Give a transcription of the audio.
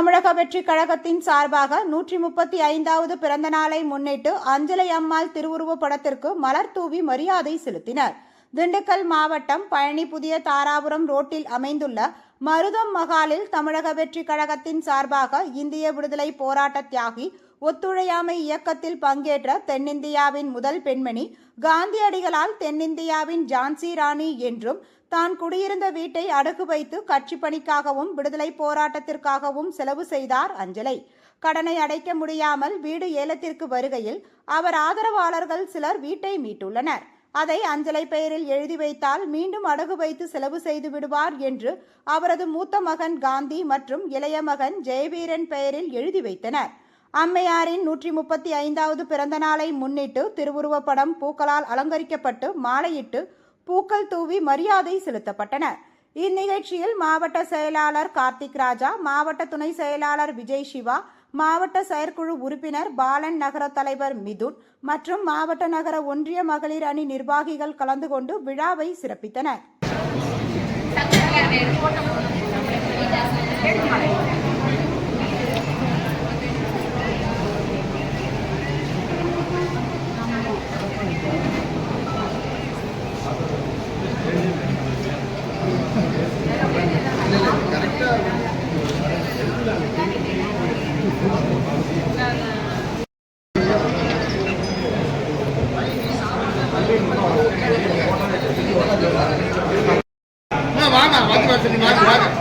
தமிழக வெற்றி கழகத்தின் சார்பாக நூற்றி முப்பத்தி ஐந்தாவது பிறந்த நாளை முன்னிட்டு அஞ்சலை அம்மாள் திருவுருவப் படத்திற்கு மலர் தூவி மரியாதை செலுத்தினர். திண்டுக்கல் மாவட்டம் பழனி புதிய தாராபுரம் ரோட்டில் அமைந்துள்ள மருதம் மகாலில் தமிழக வெற்றி கழகத்தின் சார்பாக இந்திய விடுதலை போராட்ட தியாகி ஒத்துழையாமை இயக்கத்தில் பங்கேற்ற தென்னிந்தியாவின் முதல் பெண்மணி காந்தியடிகளால் தென்னிந்தியாவின் ஜான்சி ராணி என்றும் தான் குடியிருந்த வீட்டை அடகு வைத்து கட்சி பணிக்காகவும் விடுதலை போராட்டத்திற்காகவும் செலவு செய்தார் அஞ்சலை. கடனை அடைக்க முடியாமல் வீடு ஏலத்திற்கு வருகையில் அவர் ஆதரவாளர்கள் சிலர் வீட்டை மீட்டுள்ளனர். அதை அஞ்சலை பெயரில் எழுதி வைத்தால் மீண்டும் அடகு வைத்து செலவு செய்து விடுவார் என்று அவரது மூத்த மகன் காந்தி மற்றும் இளைய மகன் ஜெயவீரன் பெயரில் எழுதி வைத்தனர். அம்மையாரின் நூற்றி முப்பத்தி ஐந்தாவது பிறந்த நாளை முன்னிட்டு திருவுருவப்படம் பூக்களால் அலங்கரிக்கப்பட்டு மாலையிட்டு பூக்கள் தூவி மரியாதை செலுத்தப்பட்டன. இந்நிகழ்ச்சியில் மாவட்ட செயலாளர் கார்த்திக் ராஜா மாவட்ட துணை செயலாளர் விஜய் சிவா மாவட்ட செயற்குழு உறுப்பினர் பாலன் நகர தலைவர் மிதுன் மற்றும் மாவட்ட நகர ஒன்றிய மகளிர் அணி நிர்வாகிகள் கலந்து கொண்டு விழாவை சிறப்பித்தனர். வாங்க வந்து வச்சு வாங்க வாங்க.